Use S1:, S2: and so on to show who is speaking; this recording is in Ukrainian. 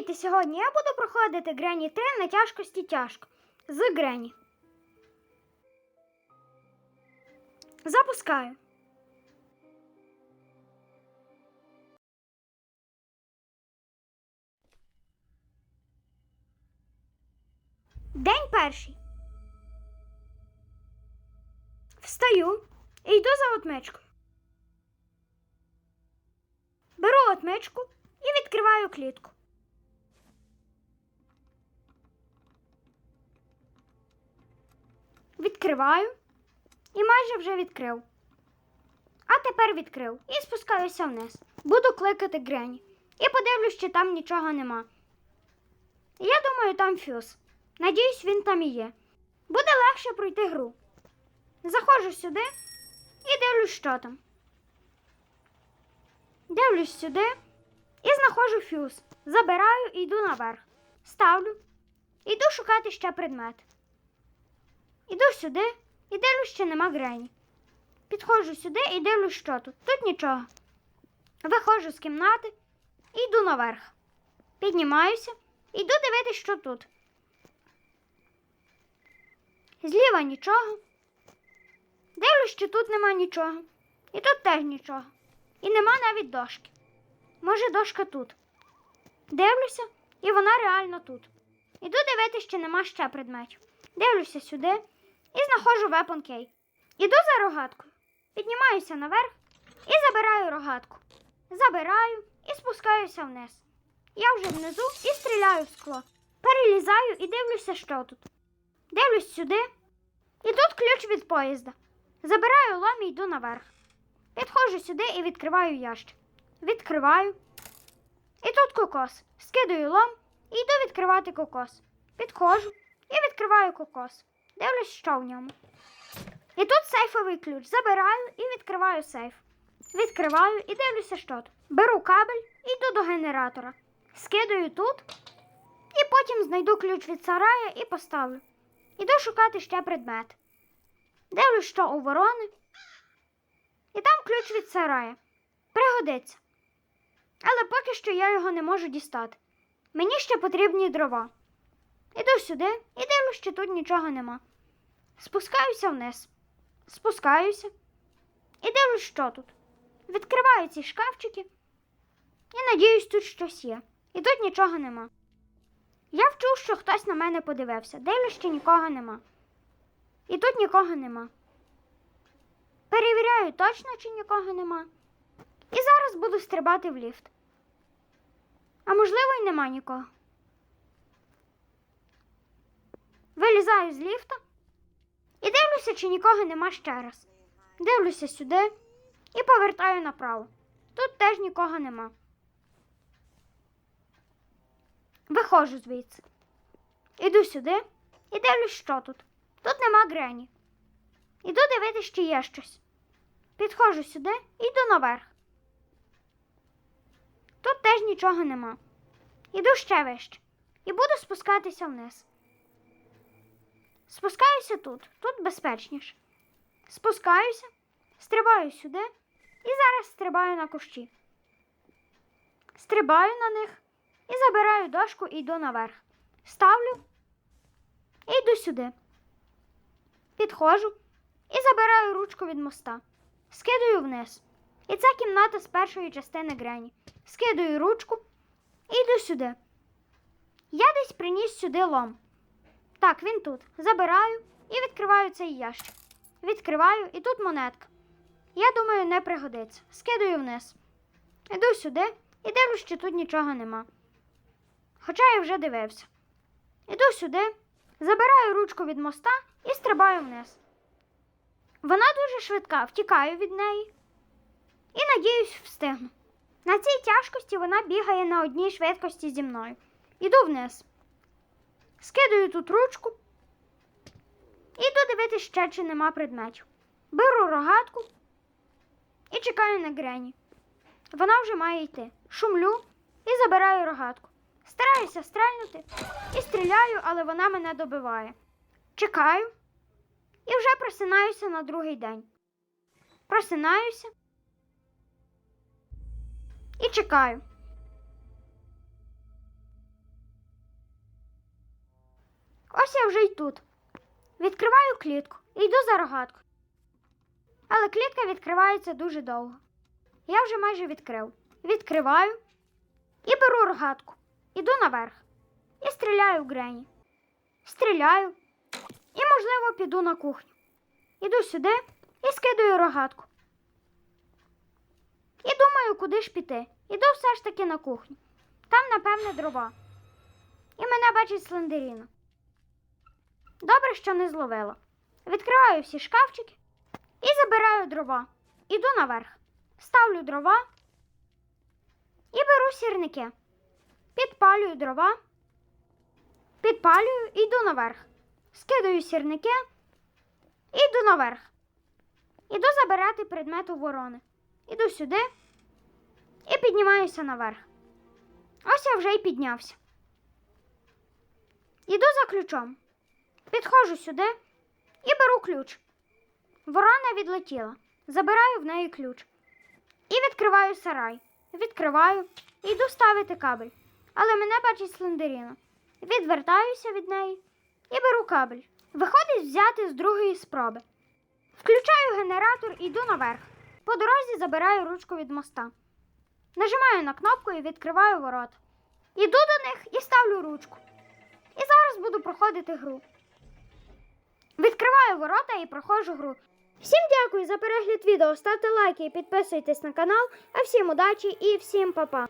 S1: Привіт! І сьогодні я буду проходити Грені 3 на тяжкості тяжко з Грені. Запускаю. День перший. Встаю і йду за отмичкою. Беру отмичку і відкриваю клітку. Відкриваю і майже вже відкрив. А тепер відкрив і спускаюся вниз. Буду кликати Грені. І подивлюсь, чи там нічого нема. Я думаю, там фюз. Надіюсь, він там і є. Буде легше пройти гру. Заходжу сюди і дивлюсь, що там. Дивлюсь сюди і знаходжу фюз. Забираю і йду наверх. Ставлю. Іду шукати ще предмет. Іду сюди і дивлюсь, що нема Грені. Підходжу сюди і дивлюсь, що тут. Тут нічого. Виходжу з кімнати і йду наверх. Піднімаюся, іду дивитись, що тут. Зліва нічого. Дивлюсь, що тут нема нічого. І тут теж нічого. І нема навіть дошки. Може, дошка тут. Дивлюся, і вона реально тут. Іду дивитись, чи нема ще предметів. Дивлюся сюди і знаходжу weapon key. Іду за рогаткою. Піднімаюся наверх і забираю рогатку. Забираю і спускаюся вниз. Я вже внизу і стріляю в скло. Перелізаю і дивлюся, що тут. Дивлюсь сюди. І тут ключ від поїзда. Забираю лом і йду наверх. Підходжу сюди і відкриваю ящик. Відкриваю. І тут кокос. Скидаю лом і йду відкривати кокос. Підходжу і відкриваю кокос. Дивлюсь, що в ньому. І тут сейфовий ключ. Забираю і відкриваю сейф. Відкриваю і дивлюся, що тут. Беру кабель і йду до генератора. Скидаю тут. І потім знайду ключ від сарая і поставлю. Іду шукати ще предмет. Дивлюсь, що у ворони. І там ключ від сарая. Пригодиться. Але поки що я його не можу дістати. Мені ще потрібні дрова. Іду сюди і дивлюсь, що тут нічого нема. Спускаюся вниз. Спускаюся. І дивлюсь, що тут. Відкриваю ці шкафчики. І надіюсь, тут щось є. І тут нічого нема. Я вчув, що хтось на мене подивився. Дивлюсь, що нікого нема. І тут нікого нема. Перевіряю точно, чи нікого нема. І зараз буду стрибати в ліфт. А можливо, й нема нікого. Вилізаю з ліфта і дивлюся, чи нікого нема ще раз. Дивлюся сюди і повертаю направо. Тут теж нікого нема. Виходжу звідси. Іду сюди і дивлюсь, що тут. Тут нема Грені. Іду дивитися, чи є щось. Підходжу сюди і йду наверх. Тут теж нічого нема. Іду ще вище і буду спускатися вниз. Спускаюся тут, тут безпечніше. Спускаюся, стрибаю сюди і зараз стрибаю на кущі. Стрибаю на них і забираю дошку і йду наверх. Ставлю і йду сюди. Підходжу і забираю ручку від моста. Скидаю вниз. І це кімната з першої частини Грені. Скидаю ручку і йду сюди. Я десь приніс сюди лом. Так, він тут. Забираю і відкриваю цей ящик. Відкриваю і тут монетка. Я думаю, не пригодиться. Скидаю вниз. Іду сюди і дивлюсь, що тут нічого нема. Хоча я вже дивився. Іду сюди, забираю ручку від моста і стрибаю вниз. Вона дуже швидка, втікаю від неї і надіюсь, встигну. На цій тяжкості вона бігає на одній швидкості зі мною. Іду вниз. Скидаю тут ручку. Іду дивитися ще, чи нема предметів. Беру рогатку і чекаю на Грені. Вона вже має йти. Шумлю і забираю рогатку. Стараюся стрельнути і стріляю, але вона мене добиває. Чекаю і вже просинаюся на другий день. Просинаюся і чекаю. Я вже й тут. Відкриваю клітку і йду за рогатку. Але клітка відкривається дуже довго. Я вже майже відкрив. Відкриваю і беру рогатку. Іду наверх. І стріляю в Грені. Стріляю. І, можливо, піду на кухню. Іду сюди і скидаю рогатку. І думаю, куди ж піти. Іду все ж таки на кухню. Там, напевне, дрова. І мене бачить слендеріна. Добре, що не зловила. Відкриваю всі шкафчики і забираю дрова. Іду наверх. Ставлю дрова і беру сірники. Підпалюю дрова. Підпалюю і йду наверх. Скидаю сірники і йду наверх. Іду забирати предмет у ворони. Іду сюди і піднімаюся наверх. Ось я вже й піднявся. Іду за ключом. Підходжу сюди і беру ключ. Ворона відлетіла. Забираю в неї ключ. І відкриваю сарай. Відкриваю і йду ставити кабель. Але мене бачить слендеріна. Відвертаюся від неї і беру кабель. Виходить взяти з другої спроби. Включаю генератор і йду наверх. По дорозі забираю ручку від моста. Нажимаю на кнопку і відкриваю ворота. Іду до них і ставлю ручку. І зараз буду проходити гру. Відкриваю ворота і проходжу гру. Всім дякую за перегляд відео. Ставте лайки і підписуйтесь на канал. А всім удачі і всім па-па.